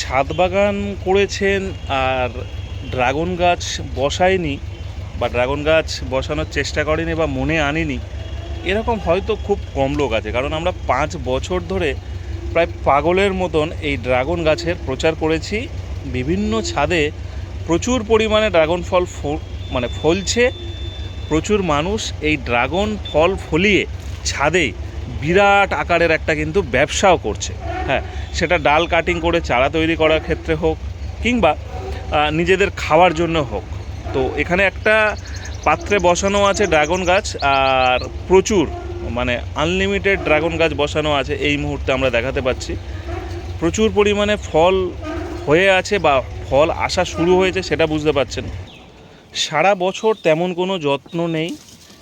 ছাদ বাগান করেছেন আর ড্রাগন গাছ বসায়নি বা ড্রাগন গাছ বসানোর চেষ্টা করেনি বা মনে আনেনি, এরকম হয়তো খুব কম লোক আছে। কারণ আমরা পাঁচ বছর ধরে প্রায় পাগলের মতন এই ড্রাগন গাছের প্রচার করেছি। বিভিন্ন ছাদে প্রচুর পরিমাণে ড্রাগন ফল মানে ফলছে। প্রচুর মানুষ এই ড্রাগন ফল ফলিয়ে ছাদে বিরাট আকারের একটা কিন্তু ব্যবসাও করছে। হ্যাঁ সেটা ডাল কাটিং করে চারা তৈরি করার ক্ষেত্রে হোক কিংবা নিজেদের খাওয়ার জন্য হোক। তো এখানে একটা পাত্রে বসানো আছে ড্রাগন গাছ আর প্রচুর মানে আনলিমিটেড ড্রাগন গাছ বসানো আছে এই মুহূর্তে আমরা দেখাতে পাচ্ছি। প্রচুর পরিমাণে ফল হয়ে আছে বা ফল আসা শুরু হয়েছে সেটা বুঝতে পারছেন। সারা বছর তেমন কোনো যত্ন নেই।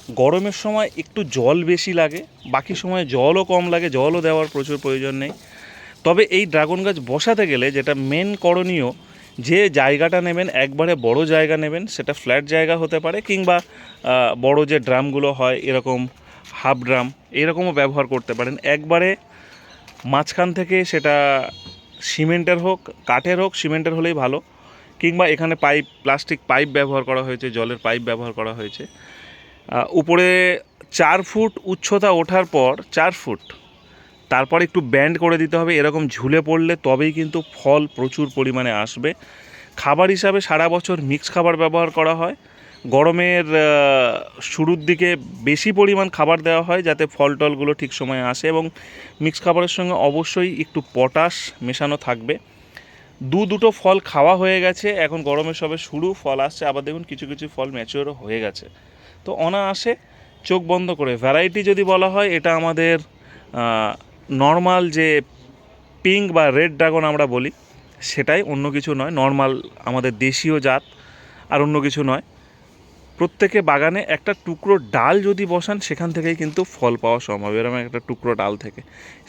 গরমের সময় একটু জল বেশি লাগে, বাকি সময় জলও কম লাগে, জলও দেওয়ার প্রচুর প্রয়োজন নেই। তবে এই ড্রাগন গাছ বসাতে গেলে যেটা মেন করণীয়, যে জায়গাটা নেবেন, একবারে বড় জায়গা নেবেন, সেটা ফ্ল্যাট জায়গা হতে পারে, কিংবা বড় যে ড্রামগুলো হয়, এরকম হাফ ড্রাম, এরকমও ব্যবহার করতে পারেন। একবারে মাঝখান থেকে সেটা সিমেন্টের হোক, কাঠের হোক, সিমেন্টের হলেই ভালো, কিংবা এখানে পাইপ প্লাস্টিক পাইপ ব্যবহার করা হয়েছে, জলের পাইপ ব্যবহার করা হয়েছে। উপরে চার ফুট উচ্চতা ওঠার পর, চার ফুট, তারপর একটু ব্যান্ড করে দিতে হবে, এরকম ঝুলে পড়লে তবেই কিন্তু ফল প্রচুর পরিমাণে আসবে। খাবার হিসাবে সারা বছর মিক্স খাবার ব্যবহার করা হয়। গরমের শুরুর দিকে বেশি পরিমাণ খাবার দেওয়া হয় যাতে ফল টলগুলো ঠিক সময়ে আসে এবং মিক্স খাবারের সঙ্গে অবশ্যই একটু পটাশ মেশানো থাকবে। দু দুটো ফল খাওয়া হয়ে গেছে, এখন গরমের সবে শুরু, ফল আসছে, আবার দেখুন কিছু কিছু ফল ম্যাচিওরও হয়ে গেছে। তো অনায়াসে চোখ বন্ধ করে। ভ্যারাইটি যদি বলা হয়, এটা আমাদের নর্মাল যে পিঙ্ক বা রেড ড্রাগন আমরা বলি, সেটাই অন্য কিছু নয়। নর্মাল আমাদের দেশীয় জাত, আর অন্য কিছু নয়। প্রত্যেকে বাগানে একটা টুকরো ডাল যদি বসান, সেখান থেকেই কিন্তু ফল পাওয়া সম্ভব। এরকম একটা টুকরো ডাল থেকে।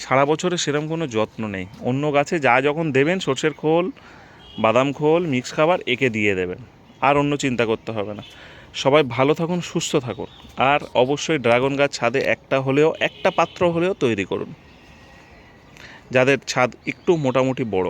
সারা বছরে সেরকম কোনো যত্ন নেই। অন্য গাছে যা যখন দেবেন, সর্ষের খোল, বাদাম খোল, মিক্স খাবার একে দিয়ে দেবেন। আর অন্য চিন্তা করতে হবে না। সবাই ভালো থাকুন, সুস্থ থাকুন। আর অবশ্যই ড্রাগন গাছ ছাদে একটা হলেও, একটা পাত্র হলেও তৈরি করুন। যাদের ছাদ একটু মোটামুটি বড়।